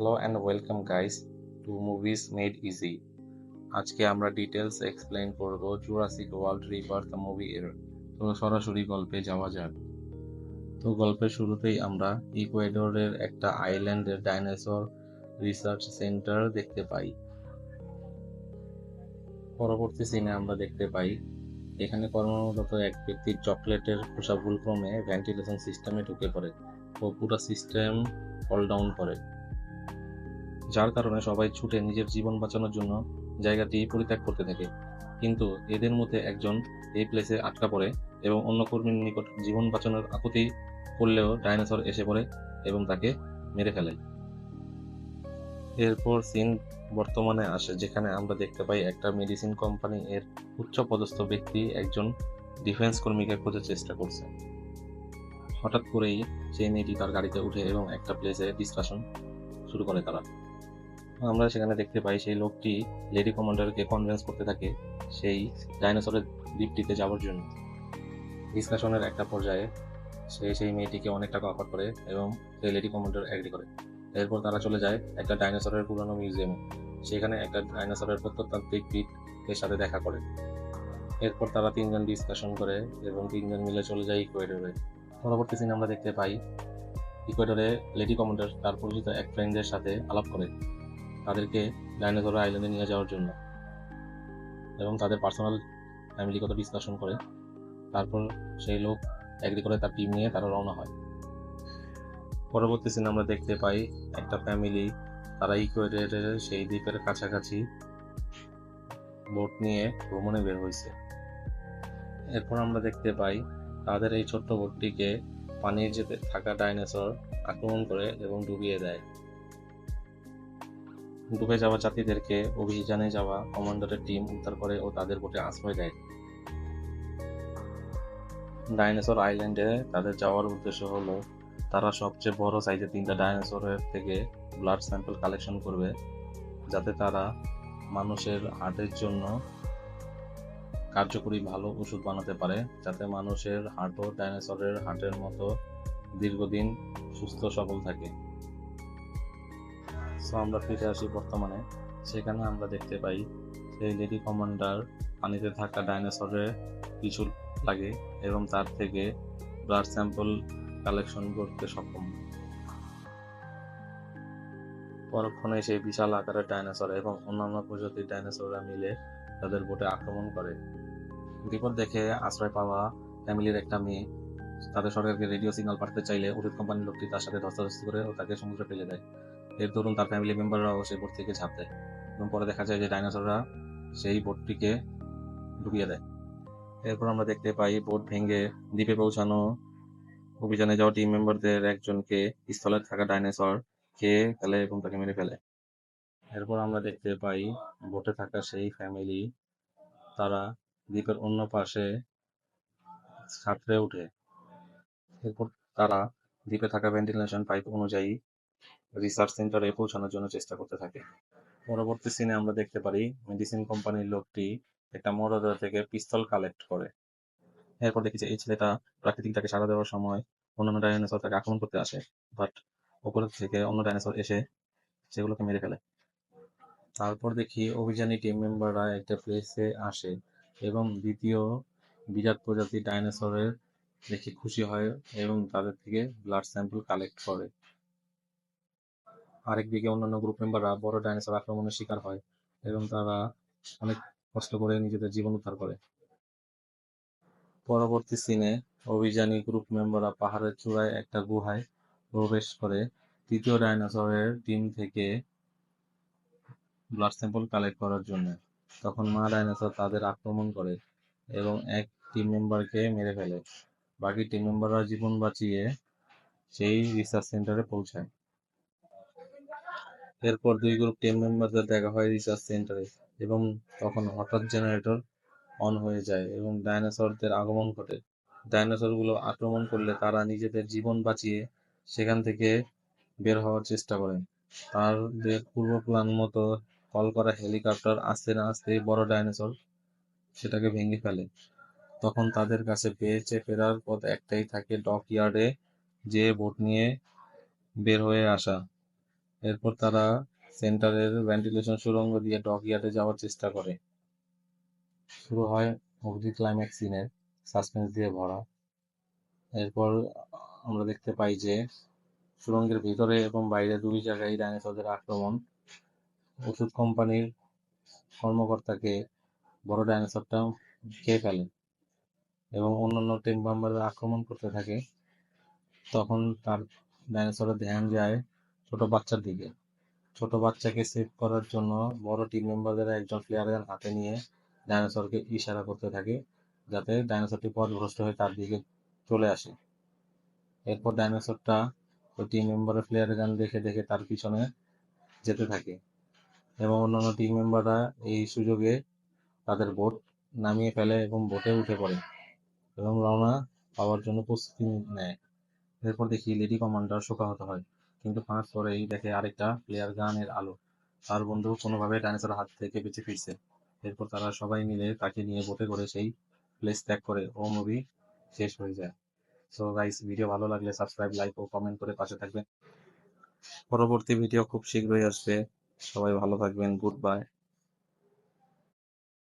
Hello and welcome guys to movies made easy আজকে আমরা details explain করব Jurassic World Rebirth movie এর। তো সরাসরি গল্পে যাওয়া যাক। তো গল্পের শুরুতেই আমরা ইকুয়েডরের একটা আইল্যান্ডের ডাইনোসর রিসার্চ সেন্টার দেখতে পাই। পরবর্তী সিনে আমরা দেখতে পাই, এখানে কর্মরত এক ব্যক্তির চকলেটের খোসা ভুলক্রমে ভেন্টিলেশন সিস্টেমে ঢুকে পড়ে ও পুরো সিস্টেম ফল ডাউন করে। যার কারণে সবাই ছুটে নিজের জীবন বাঁচানোর জন্য জায়গাটি পরিত্যাগ করতে থাকে। কিন্তু এদের মধ্যে একজন এই প্লেসে আটকা পড়ে এবং অন্য কর্মীর নিকট জীবন বাঁচানোর আকুতি করলেও ডাইনোসর এসে পড়ে এবং তাকে মেরে ফেলে। এরপর সিন বর্তমানে আসে, যেখানে আমরা দেখতে পাই একটা মেডিসিন কোম্পানি এর উচ্চ পদস্থ ব্যক্তি একজন ডিফেন্স কর্মীকে খোঁজার চেষ্টা করছে। হঠাৎ করেই সেই মেয়েটি তার গাড়িতে উঠে এবং একটা প্লেসে ডিসকাশন শুরু করে তারা। আমরা সেখানে দেখতে পাই সেই লোকটি লেডি কমান্ডারকে কনভিন্স করতে থাকে সেই ডাইনোসরের দ্বীপটিতে যাওয়ার জন্য। ডিসকাশনের একটা পর্যায়ে সে সেই মেয়েটিকে অনেক টাকা অফার করে এবং সেই লেডি কমান্ডার এগ্রি করে। এরপর তারা চলে যায় একটা ডাইনোসরের পুরনো মিউজিয়ামে সেখানে একটা ডাইনোসরের প্রত্নতাত্ত্বিক এর সাথে দেখা করে। এরপর তারা তিনজন ডিসকাশন করে এবং তিনজন মিলে চলে যায় ইকুয়েডরে পরবর্তী সিনে আমরা দেখতে পাই। ইকুয়েডরে লেডি কমান্ডার তার পরিচিত এক ফ্রেন্ডের সাথে আলাপ করে। তাদেরকে ডাইনোসর আইল্যান্ডে নিয়ে যাওয়ার জন্য এবং তাদের পার্সোনাল ফ্যামিলিগত ডিসকাশন করে। তারপর সেই লোক এগ্রি করে তার টিম নিয়ে তারা রওনা হয়। পরবর্তী সিনে আমরা দেখতে পাই একটা ফ্যামিলি তারা ইকুয়েডরের সেই দ্বীপের কাছাকাছি বোট নিয়ে ভ্রমণে বের হয়েছে। এরপর আমরা দেখতে পাই তাদের এই ছোট্ট বোটটিকে পানির যেতে থাকা ডাইনোসর আক্রমণ করে এবং ডুবিয়ে দেয়। ডুবে যাওয়া যাত্রীদেরকে অভিযানে যাওয়া কমান্ডারের টিম উদ্ধার করে ও তাদের বোটে আশ্রয় দেয়। ডাইনোসর আইল্যান্ডে তাদের যাওয়ার উদ্দেশ্য হলো, তারা সবচেয়ে বড় সাইজের তিনটা ডাইনোসরের থেকে ব্লাড স্যাম্পল কালেকশন করবে, যাতে তারা মানুষের হার্টের জন্য কার্যকরী ভালো ওষুধ বানাতে পারে, যাতে মানুষের হার্টও ডাইনোসরের হার্টের মতো দীর্ঘদিন সুস্থ সবল থাকে। সো আমরা ফিরে আসি বর্তমানে। সেখানে আমরা দেখতে পাই সেই লেডি কমান্ডার পানিতে থাকা ডাইনোসরের কিছু লাগে এবং তার থেকে ব্লাড স্যাম্পল কালেকশন করতে সক্ষম। পরক্ষণে সেই বিশাল আকারের ডাইনোসর এবং অন্যান্য প্রজাতির ডাইনোসররা মিলে তাদের বোটে আক্রমণ করে। বিপদ দেখে আশ্রয় পাওয়া ফ্যামিলির একটা মেয়ে তাদের সরকারকে রেডিও সিগন্যাল পাঠাতে চাইলে ওষুধ কোম্পানির লোকটি তার সাথে ধস্তাধস্তি করে ও তাকে সমুদ্রে ফেলে দেয়। এর দরুন তার ফ্যামিলি মেম্বাররাও সেই বোট থেকে ঝাঁপ দেয় এবং পরে দেখা যায় যে ডাইনোসররা সেই বোটটিকে ডুবিয়ে দেয়। এরপর আমরা দেখতে পাই বোট ভেঙে দ্বীপে পৌঁছানো অভিযানে যাওয়া টিম মেম্বারদের একজনকে স্থলে থাকা ডাইনোসর খেয়ে ফেলে এবং তাকে মেরে ফেলে। এরপর আমরা দেখতে পাই বোটে থাকা সেই ফ্যামিলি তারা দ্বীপের অন্য পাশে সাঁতরে ওঠে এরপর তারা দ্বীপে থাকা ভেন্টিলেশন পাইপ অনুযায়ী রিসার্চ সেন্টারে পৌঁছানোর জন্য চেষ্টা করতে থাকে। পরবর্তী সিনে আমরা দেখতে পারি মেডিসিন কোম্পানির লোকটি একটা মরদা থেকে পিস্তল কালেক্ট করে। এরপর দেখি যে এই ছেলেটা প্রাকৃতিক তাকে সাড়া দেওয়ার সময় অন্যান্য ডাইনোসর তাকে আক্রমণ করতে আসে বাট উপর থেকে অন্য ডাইনোসর এসে সেগুলোকে মেরে ফেলে। তারপর দেখি অভিযানী টিম মেম্বাররা একটা প্লেসে আসে এবং দ্বিতীয় বিরাট প্রজাতির ডাইনোসরের দেখে খুশি হয় এবং তাদের থেকে ব্লাড স্যাম্পল কালেক্ট করে। আরেকদিকে অন্যান্য গ্রুপ মেম্বাররা বড় ডাইনোসর আক্রমণের শিকার হয় এবং তারা অনেক কষ্ট করে নিজেদের জীবন উদ্ধার করে। পরবর্তী সিনে অভিযানী গ্রুপ মেম্বাররা পাহাড়ের চূড়ায় একটা গুহায় প্রবেশ করে। তৃতীয় ডাইনোসরের টিম থেকে ব্লাড স্যাম্পল কালেক্ট করার জন্য। তখন মা ডাইনোসর তাদের আক্রমণ করে এবং এক টিম মেম্বারকে মেরে ফেলে। বাকি টিম মেম্বাররা জীবন বাঁচিয়ে সেই রিসার্চ সেন্টারে পৌঁছায়। এরপর দুই গ্রুপ টিম মেম্বারদের দেখা হয় রিসার্চ সেন্টারে এবং তখন হঠাৎ জেনারেটর অন হয়ে যায় এবং ডাইনোসরদের আগমন ঘটে। ডাইনোসরগুলো আক্রমণ করলে তারা নিজেদের জীবন বাঁচিয়ে সেখান থেকে বের হওয়ার চেষ্টা করে তাদের পূর্ব প্ল্যান মতো কল করা হেলিকপ্টার আস্তে না আস্তে বড় ডাইনোসর সেটাকে ভেঙে ফেলে। তখন তাদের কাছে বেঁচে ফেরার পথ একটাই থাকে ডক ইয়ার্ডে যে বোট নিয়ে বের হয়ে আসা। এরপর তারা সেন্টারের ভেন্টিলেশন সুড়ঙ্গ দিয়ে ডক ইয়ার্ডে যাওয়ার চেষ্টা করে। শুরু হয় মুভির ক্লাইম্যাক্স সিনের সাসপেন্স দিয়ে ভরা। এরপর আমরা দেখতে পাই যে সুড়ঙ্গের ভিতরে এবং বাইরে দুই জায়গায় ডাইনোসরদের আক্রমণ। ওষুধ কোম্পানির কর্মকর্তাকে বড় ডাইনোসরটা খেয়ে ফেলে এবং অন্যান্য টিম মেম্বাররা আক্রমণ করতে থাকে। তখন তার ডাইনোসরের ধ্যান যায় ছোট বাচ্চার দিকে। ছোট বাচ্চাকে সেভ করার জন্য বড় টিম মেম্বারদের একজন প্লেয়ারের হাতে নিয়ে ডাইনোসরকে ইশারা করতে থাকে, যাতে ডাইনোসরটি পথভ্রষ্ট হয়ে তার দিকে চলে আসে। এরপর ডাইনোসরটা ওই টিম মেম্বারের প্লেয়ারের গান দেখে দেখে তার পিছনে যেতে থাকে এবং অন্যান্য টিম মেম্বাররা এই সুযোগে তাদের বোট নামিয়ে ফেলে এবং বোটে উঠে পড়ে এবং রওনা পাওয়ার জন্য প্রস্তুতি নেয়। এরপর দেখি লেডি কমান্ডার শোকাহত হয়। কিন্তু পাঁচ পরেই দেখে আরেকটা প্লেয়ার গানের আলো। তার বন্ধু কোনোভাবে ডাইনোসরের হাত থেকে বেঁচে ফিরছে। এরপর তারা সবাই মিলে তাকে নিয়ে বোটে করে সেই প্লেস ত্যাগ করে। ও মুভি শেষ হয়ে যায়। সো গাইস ভিডিও ভালো লাগলে সাবস্ক্রাইব লাইক ও কমেন্ট করে পাশে থাকবেন। পরবর্তী ভিডিও খুব শীঘ্রই আসবে। সবাই ভালো থাকবেন। Good bye